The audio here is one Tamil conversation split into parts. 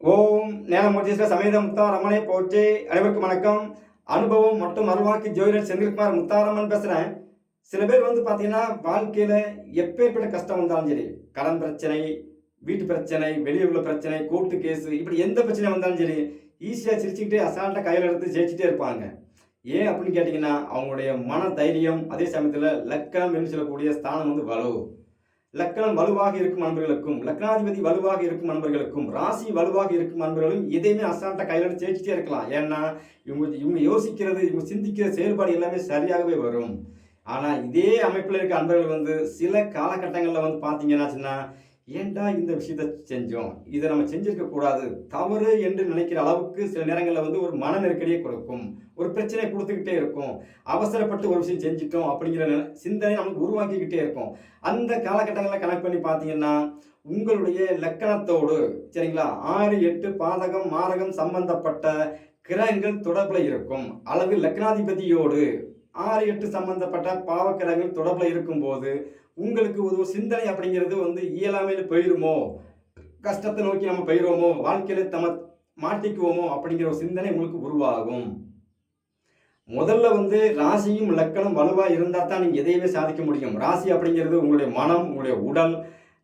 ஓம் நேலமூர்த்தீஸ்வர சமேத முத்தாரம்மனை போற்றி. அனைவருக்கும் வணக்கம். அனுபவம் மற்றும் அருள்வாக்கு ஜோதிடர் செந்தில்குமார் முத்தாரம்மன் பேசுகிறேன் சில பேர் வந்து பார்த்தீங்கன்னா வாழ்க்கையில் எப்பேற்பட்ட கஷ்டம் வந்தாலும் சரி கடன் பிரச்சனை வீட்டு பிரச்சனை வெளியே உள்ள பிரச்சனை கோர்ட்டு கேஸு இப்படி எந்த பிரச்சனை வந்தாலும் சரி ஈஸியாக சிரிச்சுக்கிட்டே அசால்ட்டாக கையில் எடுத்து ஜெயிச்சுட்டே இருப்பாங்க. ஏன் அப்படின்னு கேட்டிங்கன்னா அவங்களுடைய மன தைரியம் அதே சமயத்தில் லக்கணம் என்று சொல்லக்கூடிய ஸ்தானம் வந்து வலு. லக்கணம் வலுவாக இருக்கும் நண்பர்களுக்கும் லக்னாதிபதி வலுவாக இருக்கும் நண்பர்களுக்கும் ராசி வலுவாக இருக்கும் நண்பர்களும் எதையுமே அசால்ட்டாக கையில் ஜெயிச்சிட்டே இருக்கலாம். ஏன்னா இவங்க இவங்க யோசிக்கிறது இவங்க சிந்திக்கிற செயல்பாடு எல்லாமே சரியாகவே வரும். ஆனால் இதே அமைப்பில் இருக்க அன்பர்கள் வந்து சில காலகட்டங்களில் வந்து பார்த்தீங்கன்னாச்சுன்னா ஏன்டா இந்த விஷயத்த செஞ்சோம்? இதை நம்ம செஞ்சிருக்க கூடாது. தவறு என்று நினைக்கிற அளவுக்கு சில நேரங்களில் வந்து ஒரு மன நெருக்கடியை கொடுக்கும். ஒரு பிரச்சனை கொடுத்துக்கிட்டே இருக்கும். அவசரப்பட்டு ஒரு விஷயம் செஞ்சிட்டோம் அப்படிங்கிற சிந்தனை நமக்கு உருவாக்கிக்கிட்டே இருக்கும். அந்த காலகட்டங்களில் கனெக்ட் பண்ணி பார்த்தீங்கன்னா உங்களுடைய லக்கணத்தோடு சரிங்களா? ஆறு எட்டு பாதகம் மாரகம் சம்பந்தப்பட்ட கிரகங்கள் தொடர்பில் இருக்கும். அளவு லக்னாதிபதியோடு ஆறு எட்டு சம்பந்தப்பட்ட பாவக்கிரகங்கள் தொடர்பில் இருக்கும்போது உங்களுக்கு ஒரு சிந்தனை அப்படிங்கிறது வந்து இயலாமையில் போயிருமோ? கஷ்டத்தை நோக்கி நம்ம போயிடுவோமோ வாழ்க்கையில் தம மாட்டிக்குவோமோ? அப்படிங்கிற ஒரு சிந்தனை உங்களுக்கு உருவாகும். முதல்ல வந்து ராசியும் லக்கணம் வலுவாக இருந்தால் தான் நீங்கள் எதையுமே சாதிக்க முடியும். ராசி அப்படிங்கிறது உங்களுடைய மனம் உங்களுடைய உடல்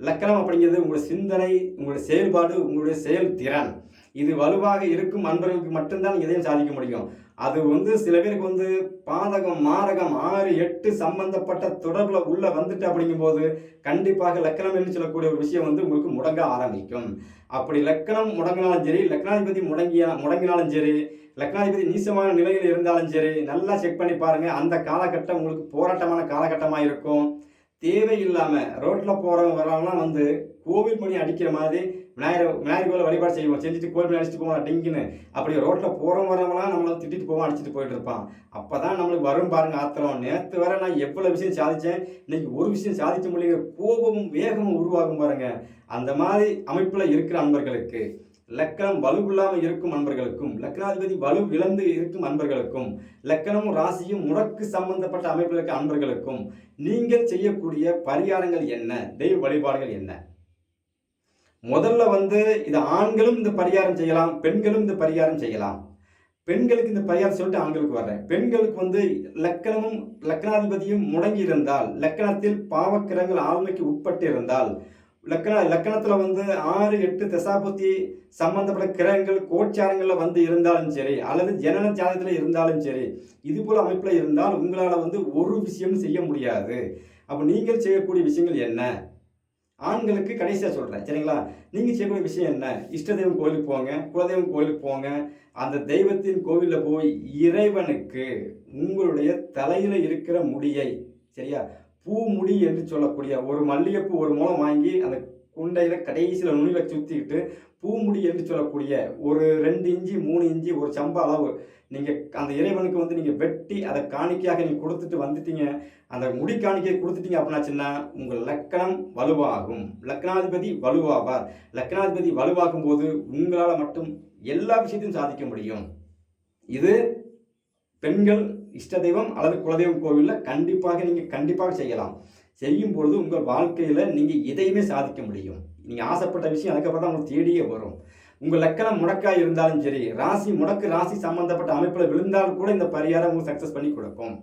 லக்கணம் அப்படிங்கிறது உங்களுடைய சிந்தனை உங்களுடைய செயல்பாடு உங்களுடைய செயல்திறன். இது வலுவாக இருக்கும் அன்பர்களுக்கு மட்டும்தான் நீங்கள் எதையும் சாதிக்க முடியும். அது வந்து சில பேருக்கு வந்து பாதகம் மாரகம் ஆறு எட்டு சம்பந்தப்பட்ட தொடர்பில் உள்ளே வந்துட்டு அப்படிங்கும்போது கண்டிப்பாக லக்கணம் என்று சொல்லக்கூடிய ஒரு விஷயம் வந்து உங்களுக்கு முடங்க ஆரம்பிக்கும். அப்படி லக்கணம் முடங்கினாலும் சரி லக்னாதிபதி முடங்கிய முடங்கினாலும் சரி லக்னாதிபதி நீசமான நிலையில் இருந்தாலும் சரி நல்லா செக் பண்ணி பாருங்கள் அந்த காலகட்டம் உங்களுக்கு போராட்டமான காலகட்டமாக இருக்கும். தேவையில்லாமல் ரோட்டில் போகிறவங்க வரவங்களாம் வந்து கோவில் மணி அடிக்கிற மாதிரி விநாயகர் விநாயகர் கோவில் வழிபாடு செய்வோம். செஞ்சுட்டு கோவில் மணி அடிச்சுட்டு போவோம். டிங்குன்னு அப்படி ரோட்டில் போகிறவங்க வரவங்களாம் நம்மளை திட்டிட்டு போவோம் அடிச்சுட்டு போயிட்டு இருப்பான். அப்போ தான் நம்மளுக்கு வரும் பாருங்க ஆத்திரம். நேற்று வர நான் எவ்வளோ விஷயம் சாதித்தேன் இன்னைக்கு ஒரு விஷயம் சாதிச்ச முடியல கோபமும் வேகமும் உருவாகும் பாருங்க. அந்த மாதிரி அமைப்பில் இருக்கிற அன்பர்களுக்கு லக்கணம் வலுவில்லாமல் இருக்கும் அன்பர்களுக்கும் லக்னாதிபதி வலு இழந்து இருக்கும் அன்பர்களுக்கும் லக்கணமும் ராசியும் முடக்கு சம்பந்தப்பட்ட அமைப்பில் இருக்க அன்பர்களுக்கும் நீங்கள் செய்யக்கூடிய பரிகாரங்கள் என்ன? தெய்வ வழிபாடுகள் என்ன? முதல்ல வந்து இது ஆண்களும் இந்த பரிகாரம் செய்யலாம் பெண்களும் இந்த பரிகாரம் செய்யலாம். பெண்களுக்கு இந்த பரிகாரம் சொல்லிட்டு ஆண்களுக்கு வர்றேன். பெண்களுக்கு வந்து லக்கணமும் லக்னாதிபதியும் முடங்கி இருந்தால் லக்கணத்தில் பாவக்கிரகங்கள் ஆளுமைக்கு உட்பட்டு இருந்தால் லக்கண லக்கணத்தில் வந்து ஆறு எட்டு தசாபுத்தி சம்பந்தப்பட்ட கிரகங்கள் கோட்சாரங்களில் வந்து இருந்தாலும் சரி அல்லது ஜனன ஜாதகத்தில் இருந்தாலும் சரி இது போல் அமைப்பில் இருந்தால் உங்களால் வந்து ஒரு விஷயம் செய்ய முடியாது. அப்போ நீங்கள் செய்யக்கூடிய விஷயங்கள் என்ன? ஆண்களுக்கு கடைசியாக சொல்கிறேன் சரிங்களா? நீங்கள் செய்யக்கூடிய விஷயம் என்ன? இஷ்ட தெய்வம் கோயிலுக்கு போங்க குலதெய்வம் கோயிலுக்கு போங்க அந்த தெய்வத்தின் கோவிலில் போய் இறைவனுக்கு உங்களுடைய தலையில் இருக்கிற முடியை சரியா? பூமுடி என்று சொல்லக்கூடிய ஒரு மல்லிகைப்பூ ஒரு மூலம் வாங்கி அந்த குண்டையில் கடைசியில் நுனியில் சுற்றிக்கிட்டு பூமுடி என்று சொல்லக்கூடிய ஒரு ரெண்டு இஞ்சி மூணு இஞ்சி ஒரு சம்பா அளவு நீங்கள் அந்த இறைவனுக்கு வந்து நீங்கள் வெட்டி அதை காணிக்கையாக நீங்கள் கொடுத்துட்டு வந்துட்டீங்க. அந்த முடி காணிக்கை கொடுத்துட்டீங்க அப்படின்னாச்சுன்னா உங்கள் லக்கணம் வலுவாகும். லக்னாதிபதி வலுவாவார். லக்னாதிபதி வலுவாகும் போது உங்களால் மட்டும் எல்லா விஷயத்தையும் சாதிக்க முடியும். இது பெண்கள் இஷ்ட தெய்வம் அல்லது குலதெய்வம் கோவிலில் கண்டிப்பாக நீங்கள் கண்டிப்பாக செய்யலாம். செய்யும் பொழுது உங்கள் வாழ்க்கையில் நீங்கள் எதையுமே சாதிக்க முடியும். நீங்கள் ஆசைப்பட்ட விஷயம் அதுக்கப்புறம் தான் உங்களுக்கு தேடியே வரும். உங்கள் லக்கணம் முடக்காக இருந்தாலும் சரி ராசி முடக்கு ராசி சம்பந்தப்பட்ட அமைப்பில் விழுந்தாலும் கூட இந்த பரிகாரம் உங்களுக்கு சக்ஸஸ் பண்ணி கொடுக்கும்.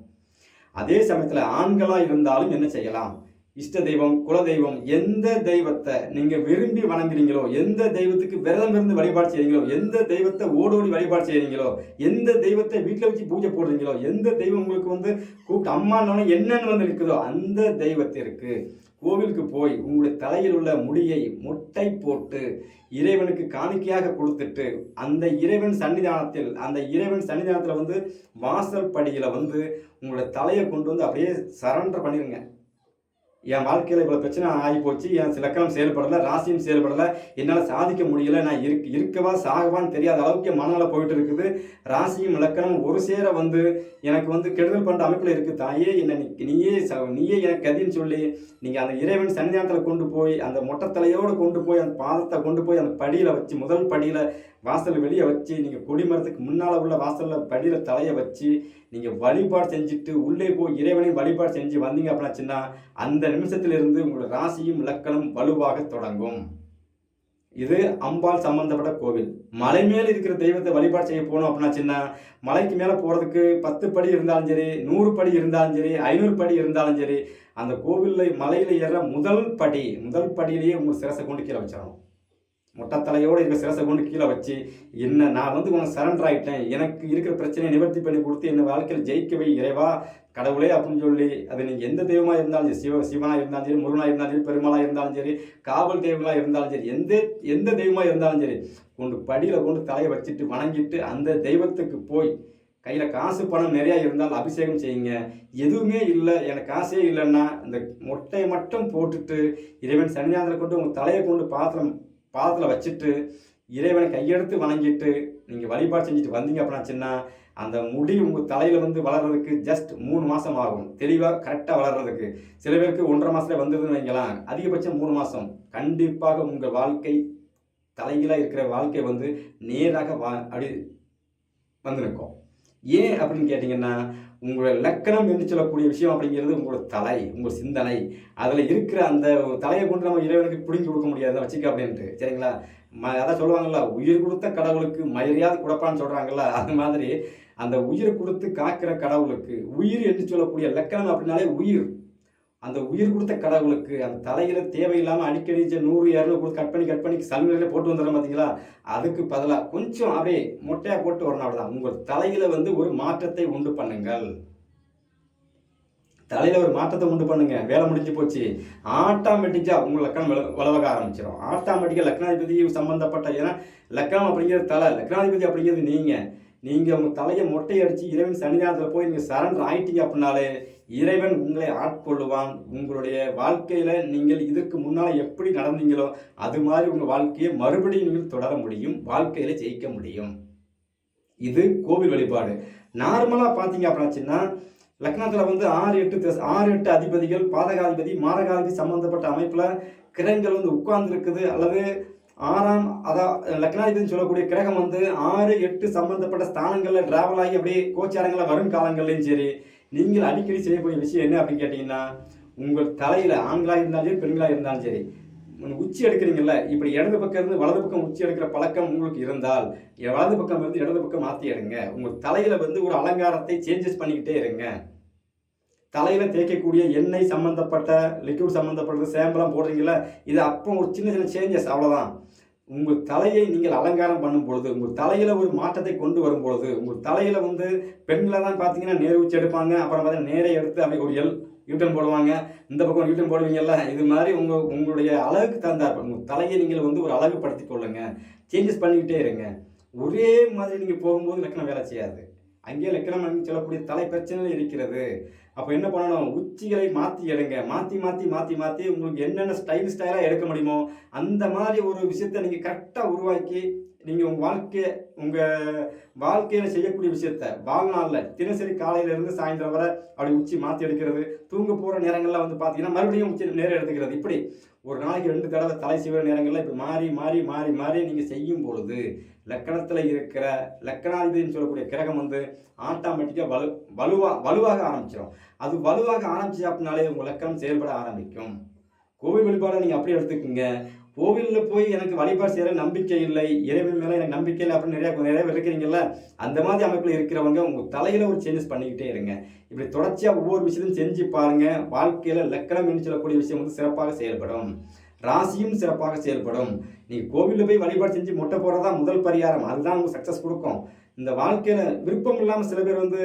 அதே சமயத்தில் ஆண்களாக இருந்தாலும் என்ன செய்யலாம்? இஷ்ட தெய்வம் குல தெய்வம் எந்த தெய்வத்தை நீங்கள் விரும்பி வணங்குறீங்களோ எந்த தெய்வத்துக்கு விரதம் இருந்து வழிபாடு செய்கிறீங்களோ எந்த தெய்வத்தை ஓடோடி வழிபாடு செய்கிறீங்களோ எந்த தெய்வத்தை வீட்டில் வச்சு பூஜை போடுறீங்களோ எந்த தெய்வம் உங்களுக்கு வந்து கூப்பிட்டு அம்மானோட என்னன்னு வந்து நிற்குதோ அந்த தெய்வத்திற்கு கோவிலுக்கு போய் உங்களுடைய தலையில் உள்ள முடியை முட்டை போட்டு இறைவனுக்கு காணிக்கையாக கொடுத்துட்டு அந்த இறைவன் சன்னிதானத்தில் அந்த இறைவன் சன்னிதானத்தில் வந்து வாசல் படியில் வந்து உங்களுடைய தலையை கொண்டு வந்து அப்படியே சரண்டர் பண்ணிடுங்க என் வாழ்க்கையில் இவ்வளோ பிரச்சனை ஆகி போச்சு என் சிலக்கணம் செயல்படலை ராசியும் செயல்படலை. என்னால் சாதிக்க முடியலை. நான் இருக் இருக்கவா சாகவான்னு தெரியாத அளவுக்கு என் மனநிலை போயிட்டு இருக்குது. ராசியும் இலக்கணம் ஒரு சேர வந்து எனக்கு வந்து கெடுதல் பண்ணுற அமைப்பில் இருக்குது தாயே. என்னை நீயே ச நீயே எனக்கு கதின்னு சொல்லி நீங்கள் அந்த இறைவன் சன்னிதானத்தில் கொண்டு போய் அந்த மொட்டத்தலையோடு கொண்டு போய் அந்த பாதத்தை கொண்டு போய் அந்த படியில் வச்சு முதல் படியில் வாசல் வெளியே வச்சு நீங்கள் கொடிமரத்துக்கு முன்னால் உள்ள வாசலில் படியில் தலையை வச்சு நீங்கள் வழிபாடு செஞ்சுட்டு உள்ளே போய் இறைவனையும் வழிபாடு செஞ்சு வந்தீங்க அப்படின்னாச்சுன்னா அந்த நிமிஷத்திலிருந்து உங்களோட ராசியும் இலக்கணம் வலுவாக தொடங்கும். இது அம்பாள் சம்பந்தப்பட்ட கோவில். மலை மேலே இருக்கிற தெய்வத்தை வழிபாடு செய்ய போகணும் அப்படின்னாச்சுன்னா மலைக்கு மேலே போகிறதுக்கு பத்து படி இருந்தாலும் சரி நூறு படி இருந்தாலும் சரி ஐநூறு படி இருந்தாலும் சரி அந்த கோவிலில் மலையில் ஏற முதல் படி முதல் படியிலேயே உங்கள் சிரசை கொண்டு கீழே வச்சிடணும். முட்டத்தலையோடு இருக்க சிரசை கொண்டு கீழே வச்சு என்ன நான் வந்து உனக்கு சரண்டர் ஆகிட்டேன் எனக்கு இருக்கிற பிரச்சனையை நிவர்த்தி பண்ணி கொடுத்து என்னை வாழ்க்கையில் ஜெயிக்கவே இறைவா. கடவுளே அப்படின்னு சொல்லி அது நீங்கள் எந்த தெய்வமாக இருந்தாலும் சரி சிவ சிவனாக இருந்தாலும் சரி முருகனாக இருந்தாலும் சரி பெருமாளாக இருந்தாலும் சரி காவல் தெய்வமாக இருந்தாலும் சரி எந்த எந்த தெய்வமாக இருந்தாலும் சரி கொண்டு படியில் கொண்டு தலையை வச்சுட்டு வணங்கிட்டு அந்த தெய்வத்துக்கு போய் கையில் காசு பணம் நிறையா இருந்தால் அபிஷேகம் செய்யுங்க. எதுவுமே இல்லை எனக்கு காசே இல்லைன்னா இந்த மொட்டையை மட்டும் போட்டுட்டு இறைவன் சன்னிதானத்தில் கொண்டு உங்கள் தலையை கொண்டு பாத்திரம் பாதத்தில் வச்சுட்டு இறைவனை கையெடுத்து வணங்கிட்டு நீங்கள் வழிபாடு செஞ்சுட்டு வந்தீங்க அப்படின்னாச்சுன்னா அந்த முடி உங்கள் தலையில் வந்து வளர்கிறதுக்கு ஜஸ்ட் மூணு மாதம் ஆகும். தெளிவாக கரெக்டாக வளர்கிறதுக்கு சில பேருக்கு ஒன்றரை மாதத்துல வந்ததுன்னு வைங்களேன் அதிகபட்சம் மூணு மாதம் கண்டிப்பாக உங்கள் வாழ்க்கை தலைகீழாக இருக்கிற வாழ்க்கை வந்து நேராக வா அப்படி வந்து நிற்கும் ஏன் அப்படின்னு கேட்டிங்கன்னா உங்களோட லக்கணம் என்று சொல்லக்கூடிய விஷயம் அப்படிங்கிறது உங்களோட தலை உங்கள் சிந்தனை. அதில் இருக்கிற அந்த தலையை கொண்டு நம்ம இறைவனுக்கு பிடுங்கி கொடுக்க முடியாது வச்சுக்க அப்படின்ட்டு. சரிங்களா? ம அதான் சொல்லுவாங்கல்ல உயிர் கொடுத்த கடவுளுக்கு மயிரியாவது கொடுப்பான்னு சொல்கிறாங்கல்ல அது மாதிரி அந்த உயிர் கொடுத்து காக்கிற கடவுளுக்கு உயிர் என்று சொல்லக்கூடிய லக்கணம் அப்படின்னாலே உயிர். அந்த உயிர் கொடுத்த கடவுளுக்கு அந்த தலையில தேவையில்லாமல் அடிக்கடி நூறு இரநூறு கொடுத்து கட் பண்ணி கட் பண்ணி சல்வரில் போட்டு வந்துடுறோம் பார்த்தீங்களா அதுக்கு பதிலாக கொஞ்சம் அப்படியே மொட்டையாக போட்டு வரணும் அவ்வளோதான் உங்கள் தலையில வந்து ஒரு மாற்றத்தை உண்டு பண்ணுங்கள். தலையில ஒரு மாற்றத்தை உண்டு பண்ணுங்க. வேலை முடிஞ்சு போச்சு. ஆட்டோமேட்டிக்காக உங்கள் லக்கணம் உழவக ஆரம்பிச்சிடும் ஆட்டோமேட்டிக்காக லக்னாதிபதி சம்மந்தப்பட்ட ஏன்னா லக்கணம் அப்படிங்கிறது தலை லக்னாதிபதி அப்படிங்கிறது நீங்கள் நீங்கள் உங்கள் தலையை மொட்டை அடித்து இறைவன் சன்னிதானத்தில் போய் நீங்கள் சரண்டர் ஆயிட்டீங்க அப்படின்னாலே இறைவன் உங்களை ஆட்கொள்ளுவான். உங்களுடைய வாழ்க்கையில் நீங்கள் இதற்கு முன்னால் எப்படி நடந்தீங்களோ அது மாதிரி உங்கள் வாழ்க்கையை மறுபடியும் நீங்கள் தொடர முடியும் வாழ்க்கையில் ஜெயிக்க முடியும். இது கோவில் வழிபாடு. நார்மலாக பார்த்தீங்க அப்படின்னாச்சுன்னா லக்னத்தில் வந்து ஆறு எட்டு ஆறு எட்டு அதிபதிகள் பாதகாதிபதி மாரகாதிபதி சம்பந்தப்பட்ட அமைப்பில் கிரகங்கள் வந்து உட்கார்ந்துருக்குது. அல்லது ஆறாம் அதான் லக்னாதிபதினு சொல்லக்கூடிய கிரகம் வந்து ஆறு எட்டு சம்பந்தப்பட்ட ஸ்தானங்களில் டிராவல் ஆகி அப்படியே கோச்சாரங்களில் வரும் காலங்கள்லையும் சரி நீங்கள் அடிக்கடி செய்யக்கூடிய விஷயம் என்ன அப்படின்னு கேட்டிங்கன்னா உங்கள் தலையில் ஆண்களாக இருந்தாலும் சரி பெண்களாக இருந்தாலும் சரி உச்சி எடுக்கிறீங்கல்ல இப்படி இடது பக்கம் இருந்து வலது பக்கம் உச்சி எடுக்கிற பழக்கம் உங்களுக்கு இருந்தால் வலது பக்கம் இருந்து இடது பக்கம் மாற்றி எடுங்க. உங்கள் தலையில் வந்து ஒரு அலங்காரத்தை சேஞ்சஸ் பண்ணிக்கிட்டே இருங்க. தலையில் தேய்க்கக்கூடிய எண்ணெய் சம்மந்தப்பட்ட லிக்விட் சம்மந்தப்பட்டது சேம்பெல்லாம் போடுறீங்களா இது அப்போ ஒரு சின்ன சின்ன சேஞ்சஸ் அவ்வளோதான் உங்கள் தலையை நீங்கள் அலங்காரம் பண்ணும் பொழுது உங்கள் தலையில் ஒரு மாற்றத்தை கொண்டு வரும் பொழுது உங்கள் தலையில் வந்து பெண்களை தான் பார்த்தீங்கன்னா நேர் உச்சி எடுப்பாங்க அப்புறம் பார்த்தீங்கன்னா நேரை எடுத்து அப்படி ஒரு எல் யூட்டன் போடுவாங்க. இந்த பக்கம் யூட்டன் போடுவீங்கல்ல இது மாதிரி உங்கள் உங்களுடைய அழகுக்கு தகுந்தார் உங்கள் தலையை நீங்கள் வந்து ஒரு அழகுபடுத்தி கொள்ளுங்க. சேஞ்சஸ் பண்ணிக்கிட்டே இருங்க. ஒரே மாதிரி நீங்கள் போகும்போது லக்கணம் வேலை செய்யாது. அங்கேயே லக்கணம் சொல்லக்கூடிய தலை பிரச்சனைகள் இருக்கிறது. அப்போ என்ன பண்ணணும்? உச்சிகளை மாற்றி எடுங்க. மாற்றி மாற்றி மாற்றி மாற்றி உங்களுக்கு என்னென்ன ஸ்டைல் ஸ்டைலாக எடுக்க முடியுமோ அந்த மாதிரி ஒரு விஷயத்தை நீங்கள் கரெக்டாக உருவாக்கி நீங்கள் உங்கள் வாழ்க்கையை உங்கள் வாழ்க்கையில் செய்யக்கூடிய விஷயத்த வாழ்நாளில் தினசரி காலையிலேருந்து சாயந்தரம் வரை அப்படி உச்சி மாற்றி எடுக்கிறது தூங்க போகிற நேரங்களில் வந்து பார்த்தீங்கன்னா மறுபடியும் உச்சி நேரம் எடுத்துக்கிறது. இப்படி ஒரு நாளைக்கு ரெண்டு தடவை தலை செய்கிற நேரங்களில் இப்படி மாறி மாறி மாறி மாறி நீங்கள் செய்யும் பொழுது லக்கணத்தில் இருக்கிற லக்கணாதிபதினு சொல்லக்கூடிய கிரகம் வந்து ஆட்டோமேட்டிக்காக வலு வலுவாக வலுவாக ஆரம்பிச்சிடும் அது வலுவாக ஆரம்பிச்சு அப்படின்னாலே உங்கள் லக்கணம் செயல்பட ஆரம்பிக்கும். கோவில் வழிபாடை நீங்கள் அப்படியே எடுத்துக்கோங்க. கோவிலில் போய் எனக்கு வழிபாடு செய்கிற நம்பிக்கை இல்லை இறைவன் மேலே எனக்கு நம்பிக்கை இல்லை அப்படின்னு நிறைய நிறைய பேர் இருக்கிறீங்கல்ல அந்த மாதிரி அமைப்பில் இருக்கிறவங்க உங்கள் தலையில் ஒரு சேஞ்சஸ் பண்ணிக்கிட்டே இருங்க. இப்படி தொடர்ச்சியாக ஒவ்வொரு விஷயத்தையும் செஞ்சு பாருங்கள் வாழ்க்கையில் லக்கணம் என்று சொல்லக்கூடிய விஷயம் வந்து சிறப்பாக செயல்படும். ராசியும் சிறப்பாக செயல்படும். நீங்கள் கோவிலில் போய் வழிபாடு செஞ்சு மொட்டை போடுறதா முதல் பரிகாரம். அதுதான் உங்களுக்கு சக்ஸஸ் கொடுக்கும். இந்த வாழ்க்கையில் விருப்பம் இல்லாமல் சில பேர் வந்து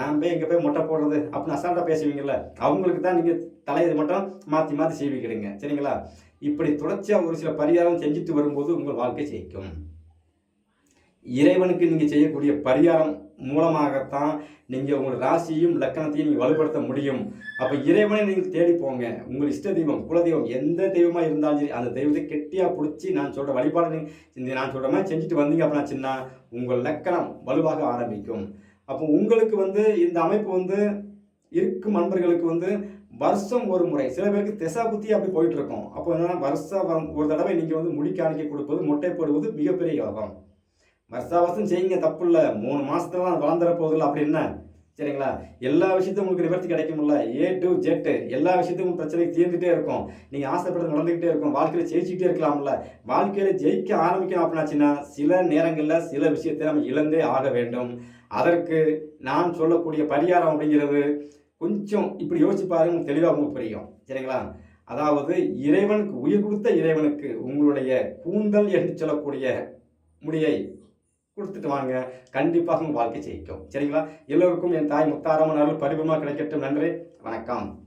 நான் போய் எங்கே போய் மொட்டை போடுறது? அப்படின்னு அசால்ட்டாக பேசுவீங்கல்ல. அவங்களுக்கு தான் நீங்கள் தலையை மட்டும் மாற்றி மாற்றி செய்விக்கிறீங்க சரிங்களா? இப்படி தொடர்ச்சியாக ஒரு சில பரிகாரம் செஞ்சுட்டு வரும்போது உங்கள் வாழ்க்கை ஜெயிக்கும். இறைவனுக்கு நீங்கள் செய்யக்கூடிய பரிகாரம் மூலமாகத்தான் நீங்கள் உங்கள் ராசியும் லக்கணத்தையும் நீங்கள் வலுப்படுத்த முடியும். அப்போ இறைவனை நீங்கள் தேடி போங்க. உங்கள் இஷ்ட தெய்வம் குலதெய்வம் எந்த தெய்வமாக இருந்தாலும் சரி அந்த தெய்வத்தை கெட்டியாக பிடிச்சி நான் சொல்கிற வழிபாடு நீங்கள் நான் சொல்கிற மாதிரி செஞ்சுட்டு வந்தீங்க அப்படின்னா சின்ன உங்கள் லக்கணம் வலுவாக ஆரம்பிக்கும். அப்போ உங்களுக்கு வந்து இந்த அமைப்பு வந்து இருக்கும் நண்பர்களுக்கு வந்து வருஷம் ஒரு முறை. சில பேருக்கு திசா புத்தி அப்படி போயிட்டு இருக்கும் அப்போ என்னன்னா வருஷம் ஒரு தடவை நீங்கள் வந்து முடி காணிக்க கொடுப்பது முட்டை போடுவது மிகப்பெரிய யோகம். வருஷா வருஷம் செய்யுங்க தப்பு இல்லை மூணு மாதத்துலலாம் வளர்ந்துற போதில்லை அப்படி என்ன? சரிங்களா? எல்லா விஷயத்தையும் உங்களுக்கு நிவர்த்தி கிடைக்கும்ல ஏ டு ஜெட் எல்லா விஷயத்தையும் பிரச்சனை தீர்ந்துட்டே இருக்கும். நீங்கள் ஆசைப்படுறது நடந்துக்கிட்டே இருக்கும். வாழ்க்கையில் ஜெயிச்சுக்கிட்டே இருக்கலாம்ல வாழ்க்கையில் ஜெயிக்க ஆரம்பிக்கணும் அப்படின்னாச்சுன்னா சில நேரங்களில் சில விஷயத்தை நம்ம இழந்தே ஆக வேண்டும். அதற்கு நான் சொல்லக்கூடிய பரிகாரம் அப்படிங்கிறது கொஞ்சம் இப்படி யோசிச்சு பாருங்க தெளிவாக உங்களுக்கு புரியும். சரிங்களா? அதாவது இறைவனுக்கு உயிர் கொடுத்த இறைவனுக்கு உங்களுடைய கூந்தல் என்று சொல்லக்கூடிய முடியை கொடுத்துட்டு வாங்க. கண்டிப்பாக உங்கள் வாழ்க்கை ஜெயிக்கும். சரிங்களா? எல்லோருக்கும் என் தாய் முத்தாரம்மன் அருள். பரிபமாக கிடைக்கட்டும். நன்றி. வணக்கம்.